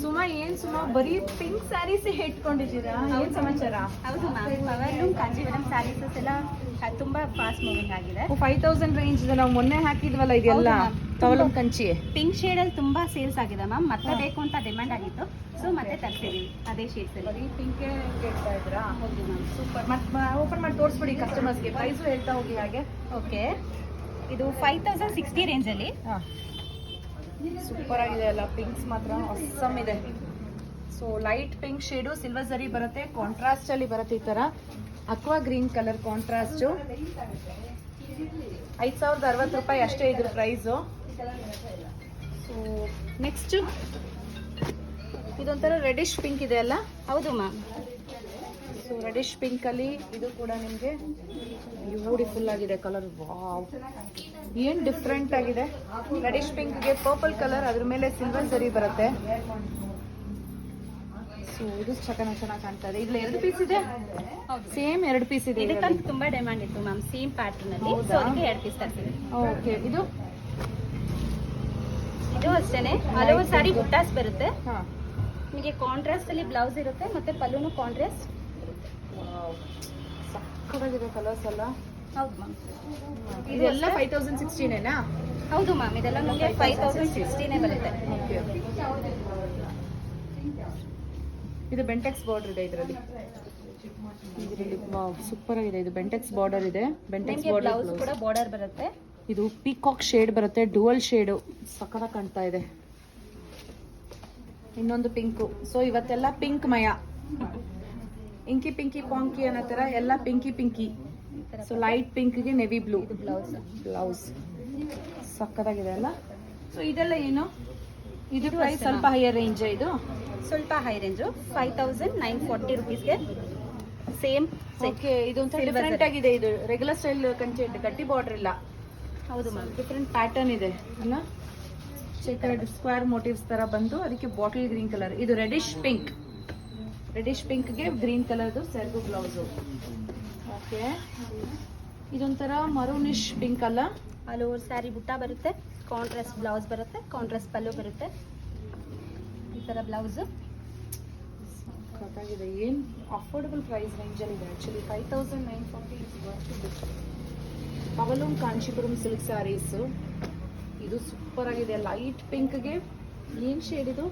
ಸುಮಾ ಏನ್ ಸುಮಾ? ಬರೀ ಪಿಂಕ್ ಸ್ಯಾರೀಸ್ ಇಟ್ಕೊಂಡಿದ್ದೀರಾ? ಏನ್ ಸಮಾಚಾರ? ಹೌದು ma'am power loom Kanjeevaram sarees ಎಲ್ಲ ತುಂಬಾ ಫಾಸ್ಟ್ ಮೂವಿಂಗ್ ಆಗಿದೆ. ಫೈವ್ ತೌಸಂಡ್ ರೇಂಜ್ ನಾವು ಮೊನ್ನೆ ಹಾಕಿದ್ವಲ್ಲ ಇದೆಲ್ಲ. ತವಲಂ ಕಂಚಿ. ಪಿಂಕ್ ಶೇಡ್ ಅಲ್ಲಿ ತುಂಬಾ ಸೇಲ್ಸ್ ಆಗಿದೆ ಮ್ಯಾಮ್ ಮತ್ತೆ ಬೇಕು ಅಂತ ಡಿಮ್ಯಾಂಡ್ ಆಗಿತ್ತು. ಸೊ ಮತ್ತೆ ತರ್ಸಿದೀವಿ ಅದೇ ಶೇಡ್ಸ್ ಅಲ್ಲಿ. ಬರೀ ಪಿಂಕ್ ಕೇಳ್ತಾ ಇದ್ರಾ ಹೌದು ಮ್ಯಾಮ್ ಸೂಪರ್ ಮತ್ತೆ ಓಪನ್ ಮಾಡಿ ತೋರಿಸ್ಬಿಡಿ ಕಸ್ಟಮರ್ಸ್ಗೆ ಪ್ರೈಸು ಹೇಳ್ತಾ ಹೋಗಿ ಹಾಗೆ. ಓಕೆ ಇದು ಫೈವ್ ತೌಸಂಡ್ ಸಿಕ್ಸ್ಟಿ ರೇಂಜ್ ಅಲ್ಲಿ. ಸೂಪರ್ ಆಗಿದೆ ಅಲ್ಲ ಪಿಂಕ್ಸ್ ಮಾತ್ರ. ಅಸ್ಸಮ್ ಇದೆ. So light pink shade silver ಸರಿ ಬರುತ್ತೆ. ಕಾಂಟ್ರಾಸ್ಟ್ ಅಲ್ಲಿ ಬರುತ್ತೆ ಈ ತರ. ಅಕ್ವಾ ಗ್ರೀನ್ ಕಲರ್ ಕಾಂಟ್ರಾಸ್ಟ್ ಐದ್ ಸಾವಿರದ ಅರವತ್ತು ರೂಪಾಯಿ ಅಷ್ಟೇ ಇದ್ರ ಪ್ರೈಸು ಸೊ ನೆಕ್ಸ್ಟ್ ಇದೊಂಥರ ರೆಡಿಶ್ ಪಿಂಕ್ ಇದೆ ಅಲ್ಲ? ಹೌದು ಮ್ಯಾಮ್ ಸೊ ರೆಡಿಶ್ ಪಿಂಕ್ ಅಲ್ಲಿ ಇದು ಕೂಡ ನಿಮಗೆ ಬ್ಯೂಟಿಫುಲ್ ಆಗಿದೆ ಕಲರ್ ವಾವ್ ಏನ್ ಡಿಫ್ರೆಂಟ್ ಆಗಿದೆ? ರೆಡಿಶ್ ಪಿಂಕ್ಗೆ ಪರ್ಪಲ್ ಕಲರ್ ಅದ್ರ ಮೇಲೆ ಸಿಲ್ವರ್ ಸರಿ ಬರುತ್ತೆ. ಸೊ ಇದು ಚೆನ್ನಾಗಿ ಚೆನ್ನಾಗಿ ಕಾಣ್ತಾ ಇದೆ. ಇಲ್ಲಿ ಎರಡು ಪೀಸ್ ಇದೆ? ಸೇಮ್ ಎರಡು ಪೀಸ್ ಇದೆ ಇದಕ್ಕಂತ ತುಂಬಾ ಡಿಮ್ಯಾಂಡ್ ಇತ್ತು ಮ್ಯಾಮ್ ಸೇಮ್ ಪ್ಯಾಟರ್ನ್ ಅಲ್ಲಿ. ಸೊ ಅದಕ್ಕೆ ಎರಡು ಪೀಸ್ ತರಿಸಿದ್ವಿ. ಓಕೆ ಇದು? ಇದು ಅಷ್ಟೇನೆ. ಹಲವು ಸಾರಿ ಬುಟ್ಟಾಸ್ ಬರುತ್ತೆ. ಹಾ. ನಿಮಗೆ ಕಾಂಟ್ರಾಸ್ಟ್ ಅಲ್ಲಿ ಬ್ಲೌಸ್ ಇರುತ್ತೆ ಮತ್ತೆ ಪಲ್ಲೂನು ಕಾಂಟ್ರಾಸ್ಟ್ ಸಕ್ಕತ್ತಾಗಿದೆ ಕಲರ್ಸ್ ಎಲ್ಲ. ಹೌದು ಮ್ಯಾಮ್ ಇದೆಲ್ಲ ಫೈವ್ ತೌಸಂಡ್ ಸಿಕ್ಸ್ಟೀನೇನಾ ಹೌದು ಮ್ಯಾಮ್ ಇದೆಲ್ಲ ನಿಮಗೆ ಫೈವ್ ತೌಸಂಡ್ ಸಿಕ್ಸ್ಟಿನೇ ಬರುತ್ತೆ. ಇದು ಬೆಂಟೆಕ್ಸ್ ಬಾರ್ಡರ್ ಇದೆ ಇದರಲ್ಲಿ. ಸೂಪರ್ ಆಗಿದೆ. ಇದು ಬೆಂಟೆಕ್ಸ್ ಬಾರ್ಡರ್ ಇದೆ. ಬೆಂಟೆಕ್ಸ್ ಬ್ಲೌಸ್ ಕೂಡ ಬಾರ್ಡರ್ ಬರುತ್ತೆ. ಇದು ಪೀಕಾಕ್ ಶೇಡ್ ಬರುತ್ತೆ ಡುವಲ್ ಶೇಡು ಸಕ್ಕತ್ತಾಗಿ ಕಾಣ್ತಾ ಇದೆ. ಇನ್ನೊಂದು ಪಿಂಕು ಸೊ ಇವತ್ತೆಲ್ಲ ಪಿಂಕ್ ಮಯ. ಇಂಕಿ ಪಿಂಕಿ ಪಾಂಕಿ ಅನ್ನೋ ಥರ ಎಲ್ಲ ಪಿಂಕಿ ಪಿಂಕಿ. ಸೊ ಲೈಟ್ ಪಿಂಕ್ಗೆ ನೆವಿ ಬ್ಲೂ ಬ್ಲೌಸ್ ಬ್ಲೌಸ್ ಸಕ್ಕತ್ತಾಗಿದೆ ಅಲ್ಲ? ಸೊ ಇದೆಲ್ಲ ಏನು? ಇದು ಪ್ರೈಸ್ ಸ್ವಲ್ಪ ಹೈಯರ್ ರೇಂಜ್ ಇದು? ಸ್ವಲ್ಪ high range five thousand nine forty ರುಪೀಸ್ಗೆ same okay ಇದು ಡಿಫ್ರೆಂಟ್ ಆಗಿದೆ ಇದು. ರೆಗ್ಯುಲರ್ ಸ್ಟೈಲ್ ಕಂಚೆ ಗಟ್ಟಿ ಬಾರ್ಡರ್ ಇಲ್ಲ. ಹೌದು ಮ್ಯಾಮ್ ಡಿಫ್ರೆಂಟ್ ಪ್ಯಾಟರ್ನ್ ಇದೆ ಅಲ್ಲ? ಚೆಕ್ ಸ್ಕ್ವೇರ್ ಮೋಟಿವ್ಸ್ ತರ ಬಂದು ಅದಕ್ಕೆ ಬಾಟಲ್ ಗ್ರೀನ್ ಕಲರ್ ಇದು ರೆಡಿಶ್ ಪಿಂಕ್ ರೆಡಿಶ್ ಪಿಂಕ್ಗೆ ಗ್ರೀನ್ ಕಲರ್ದು ಸೆರ್ಗು ಬ್ಲೌಸು. ಓಕೆ. ಇದೊಂಥರ ಮರೂನಿಶ್ ಪಿಂಕ್ ಅಲ್ಲ? ಅಲ್ಲಿ ಒಂದು ಸ್ಯಾರಿ ಬುಟ್ಟ ಬರುತ್ತೆ ಕಾಂಟ್ರಾಸ್ಟ್ ಬ್ಲೌಸ್ ಬರುತ್ತೆ ಕಾಂಟ್ರಾಸ್ಟ್ ಪಲ್ಲು ಬರುತ್ತೆ. ಈ ಥರ ಬ್ಲೌಸು. ಗೊತ್ತಾಗಿದೆ ಏನು ಅಫೋರ್ಡಬಲ್ ಪ್ರೈಸ್ ರೇಂಜಲ್ಲಿ ಇದೆ? Actually five thousand nine forty ಪವಲೂನ್ Kanchipuram silk saris ಇದು ಸೂಪರ್ ಆಗಿದೆ. ಲೈಟ್ ಪಿಂಕ್ಗೆ ಏನು ಶೇಡ್ ಇದು?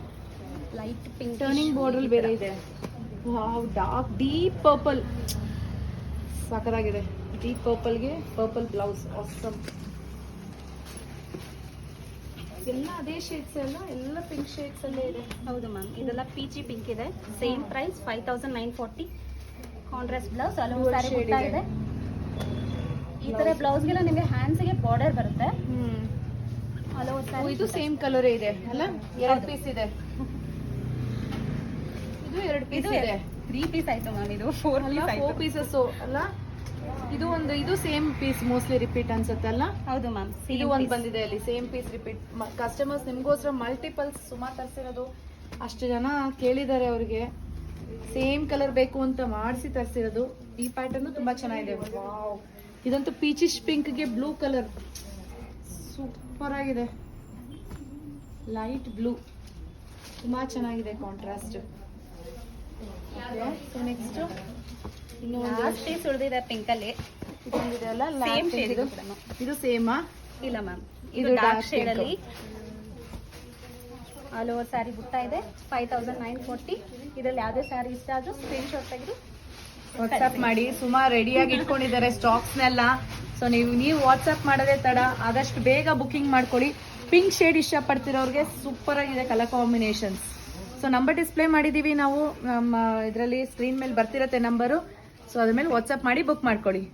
ಲೈಟ್ ಪಿಂಕ್ ಟರ್ನಿಂಗ್ ಬಾರ್ಡರ್ ಬೇರೆ ಇದೆ. ವಾವ್ ಡಾರ್ಕ್ ಡೀಪ್ ಪರ್ಪಲ್ ಸಾಕದಾಗಿದೆ ಡೀಪ್ ಪರ್ಪಲ್ಗೆ ಪರ್ಪಲ್ ಬ್ಲೌಸ್ ಆಸಮ್ ಎಲ್ಲ ಅದೇ ಶೇಡ್ಸ್ ಎಲ್ಲ ಎಲ್ಲ ಪಿಂಕ್ ಶೇಡ್ಸ್ ಅಲ್ಲೇ ಇದೆ. ಹೌದು ಮ್ಯಾಮ್ ಇದೆಲ್ಲ ಪಿ ಜಿ ಪಿಂಕ್ ಇದೆ. Same price five thousand nine forty contrast blouse over sari ಇದೆ. ಇದೆ. ಈ ಥರ ಬ್ಲೌಸ್ಗೆಲ್ಲ ನಿಮಗೆ ಹ್ಯಾಂಡ್ಸ್ಗೆ ಬಾರ್ಡರ್ ಬರುತ್ತೆ ಹ್ಮ್ ಆಲ್ ಓವರ್ ಓ, ಸ್ಯಾರಿ ಇದು ಸೇಮ್ ಕಲರ್ ಇದೆ ಅಲ್ಲ? ಎರಡು ಪೀಸ್ ಇದೆ. ಇದು ಎರಡು ಪೀಸ್ ಇದು ತ್ರೀ ಪೀಸ್ ಆಯ್ತು ಮ್ಯಾಮ್ ಇದು ಫೋರ್ ಫೋರ್ ಪೀಸಸ್ ಅಲ್ಲ? ಇದು ಒಂದು ಇದು ಸೇಮ್ ಪೀಸ್ ಮೋಸ್ಟ್ಲಿ ರಿಪೀಟ್ ಅನ್ಸುತ್ತೆ ಅಲ್ಲ? ಹೌದು ಮ್ಯಾಮ್ ಇದು ಒಂದು ಬಂದಿದೆ ಅಲ್ಲಿ ಸೇಮ್ ಪೀಸ್ ರಿಪೀಟ್ ಕಸ್ಟಮರ್ಸ್ ನಿಮ್ಗೋಸ್ಕರ ಮಲ್ಟಿಪಲ್ಸ್ ಸುಮಾರು ತರಿಸಿರೋದು ಅಷ್ಟು ಜನ ಕೇಳಿದ್ದಾರೆ ಅವ್ರಿಗೆ. ಸೇಮ್ ಕಲರ್ ಬೇಕು ಅಂತ ಮಾಡಿಸಿ ತರಿಸಿರೋದು. ಈ ಪ್ಯಾಟರ್ನ್ ತುಂಬಾ ಚೆನ್ನಾಗಿದೆ. ಇದಂತೂ ಪೀಚಿಶ್ ಪಿಂಕ್ಗೆ ಬ್ಲೂ ಕಲರ್ ಸೂಪರ್ ಆಗಿದೆ ಲೈಟ್ ಬ್ಲೂ ತುಂಬಾ ಚೆನ್ನಾಗಿದೆ ಕಾಂಟ್ರಾಸ್ಟ್ ಸೊ ನೆಕ್ಸ್ಟ್ ಇನ್ನು ಲಾಸ್ಟ್ ಪೀಸ್ ಉಳಿದಿದೆ ಪಿಂಕ್ ಅಲ್ಲಿ. ಇದೊಂದಿದೆ ಅಲ್ಲ ಸೇಮ್ last ಶೇಡ್ ಇದು ಇದು ಸೇಮಾ ಇಲ್ಲ ಮ್ಯಾಮ್ ಇದು ಡಾರ್ಕ್ dark ಶೇಡ್ ಅಲ್ಲಿ. ಆಲ್ ಓವರ್ ಸ್ಯಾರಿ ಬುಟ್ಟ ಇದೆ. ಫೈವ್ ತೌಸಂಡ್ ನೈನ್ ಫೋರ್ಟಿ ಇದರಲ್ಲಿ ಯಾವುದೇ ಸ್ಯಾರಿ ಇಷ್ಟ ಆದ್ರೂ ಸ್ಕ್ರೀನ್ ಶಾಟ್ ತೆಗೆದು ವಾಟ್ಸ್ಆಪ್ ಮಾಡಿ. ಸುಮಾರು ರೆಡಿಯಾಗಿ ಇಟ್ಕೊಂಡಿದ್ದಾರೆ ಸ್ಟಾಕ್ಸ್ನೆಲ್ಲ ಸೊ ನೀವು ನೀವು ವಾಟ್ಸಪ್ ಮಾಡೋದೇ ತಡ. ಆದಷ್ಟು ಬೇಗ ಬುಕಿಂಗ್ ಮಾಡ್ಕೊಳ್ಳಿ. ಪಿಂಕ್ ಶೇಡ್ ಇಷ್ಟಪಡ್ತಿರೋರಿಗೆ ಸೂಪರ್ ಆಗಿದೆ colour combinations so number display ಮಾಡಿದ್ದೀವಿ ನಾವು. ನಮ್ಮ ಇದರಲ್ಲಿ ಸ್ಕ್ರೀನ್ ಮೇಲೆ ಬರ್ತಿರತ್ತೆ ನಂಬರು ಸೊ ಅದ್ರ ಮೇಲೆ ವಾಟ್ಸಪ್ ಮಾಡಿ ಬುಕ್ ಮಾಡ್ಕೊಳ್ಳಿ.